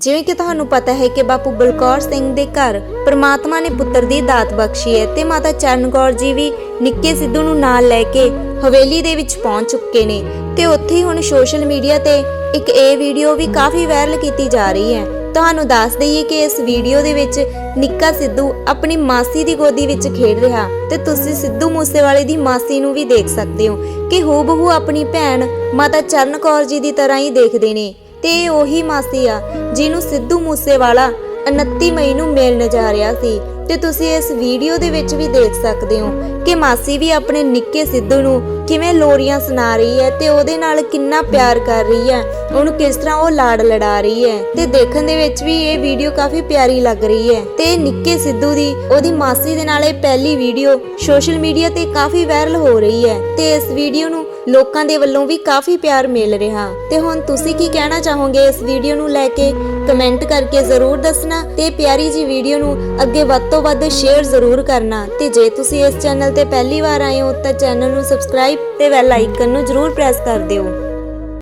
ਜਿਵੇਂ ਕਿ ਤੁਹਾਨੂੰ ਪਤਾ ਹੈ ਕਿ ਬਾਪੂ ਬਲਕੌਰ ਸਿੰਘ ਦੇ ਘਰ ਪ੍ਰਮਾਤਮਾ ਨੇ ਪੁੱਤਰ ਦੀ ਦਾਤ ਬਖਸ਼ੀ ਹੈ ਤੇ ਮਾਤਾ ਚਰਨ ਕੌਰ ਜੀ ਵੀ ਨਿੱਕੇ ਸਿੱਧੂ ਨੂੰ ਨਾਲ ਲੈ ਕੇ ਹਵੇਲੀ ਦੇ ਵਿੱਚ ਪਹੁੰਚ ਚੁੱਕੇ ਨੇ ਤੇ ਉੱਥੇ ਹੁਣ ਸੋਸ਼ਲ ਮੀਡੀਆ ਤੇ ਇੱਕ ਇਹ ਵੀਡੀਓ ਵੀ ਕਾਫੀ ਵਾਇਰਲ ਕੀਤੀ ਜਾ ਰਹੀ ਹੈ। ਤੁਹਾਨੂੰ ਦੱਸ ਦਈਏ ਕਿ ਇਸ ਵੀਡੀਓ ਦੇ ਵਿੱਚ ਨਿੱਕਾ ਸਿੱਧੂ ਆਪਣੀ ਮਾਸੀ ਦੀ ਗੋਦੀ ਵਿੱਚ ਖੇਡ ਰਿਹਾ ਤੇ ਤੁਸੀਂ ਸਿੱਧੂ ਮੂਸੇਵਾਲੇ ਦੀ ਮਾਸੀ ਨੂੰ ਵੀ ਦੇਖ ਸਕਦੇ ਹੋ ਕਿ ਹੂਬਹੂ ਆਪਣੀ ਭੈਣ ਮਾਤਾ ਚਰਨ ਕੌਰ ਜੀ ਦੀ ਤਰ੍ਹਾਂ ਹੀ ਦੇਖਦੇ ਨੇ। ਤੇ ਉਹੀ ਮਾਸੀ ਆ ਜਿਹਨੂੰ ਸਿੱਧੂ ਮੂਸੇਵਾਲਾ 29 ਮਈ ਨੂੰ ਮਿਲਣ ਜਾ ਰਿਹਾ ਸੀ ਤੇ ਤੁਸੀਂ ਇਸ ਵੀਡੀਓ ਦੇ ਵਿੱਚ ਵੀ ਦੇਖ ਸਕਦੇ ਹੋ ਕਿ ਮਾਸੀ ਵੀ ਆਪਣੇ ਨਿੱਕੇ ਸਿੱਧੂ ਨੂੰ ਕਿਵੇਂ ਲੋਰੀਆਂ ਸੁਣਾ ਰਹੀ ਹੈ ਤੇ ਉਹਦੇ ਨਾਲ ਕਿੰਨਾ ਪਿਆਰ ਕਰ ਰਹੀ ਹੈ, ਉਹਨੂੰ ਕਿਸ ਤਰ੍ਹਾਂ ਉਹ ਲਾੜ ਲੜਾ ਰਹੀ ਹੈ ਤੇ ਦੇਖਣ ਦੇ ਵਿੱਚ ਵੀ ਇਹ ਵੀਡੀਓ ਕਾਫੀ ਪਿਆਰੀ ਲੱਗ ਰਹੀ ਹੈ ਤੇ ਨਿੱਕੇ ਸਿੱਧੂ ਦੀ, ਉਹਦੀ ਮਾਸੀ ਦੇ ਨਾਲ ਇਹ ਪਹਿਲੀ ਵੀਡੀਓ ਸੋਸ਼ਲ ਮੀਡੀਆ ਤੇ ਕਾਫੀ ਵਾਇਰਲ ਹੋ ਰਹੀ ਹੈ ਤੇ ਇਸ ਵੀਡੀਓ ਨੂੰ ਲੋਕਾਂ ਦੇ ਵੱਲੋਂ ਵੀ ਕਾਫੀ ਪਿਆਰ ਮਿਲ ਰਿਹਾ। ਤੇ ਹੁਣ ਤੁਸੀਂ ਕੀ ਕਹਿਣਾ ਚਾਹੋਗੇ ਇਸ ਵੀਡੀਓ ਨੂੰ ਲੈ ਕੇ? ਕਮੈਂਟ ਕਰਕੇ ਜ਼ਰੂਰ ਦੱਸਣਾ। ਤੇ ਪਿਆਰੀ ਜੀ ਵੀਡੀਓ ਨੂੰ ਅੱਗੇ ਵੱਧ ਤੋਂ ਵੱਧ ਸ਼ੇਅਰ ਜ਼ਰੂਰ ਕਰਨਾ ਤੇ ਜੇ ਤੁਸੀਂ ਇਸ ਚੈਨਲ ਤੇ ਪਹਿਲੀ ਵਾਰ ਆਏ ਹੋ ਤਾਂ ਚੈਨਲ ਨੂੰ ਸਬਸਕ੍ਰਾਈਬ ਤੇ ਬੈਲ ਆਈਕਨ ਨੂੰ ਜ਼ਰੂਰ ਪ੍ਰੈਸ ਕਰ ਦਿਓ।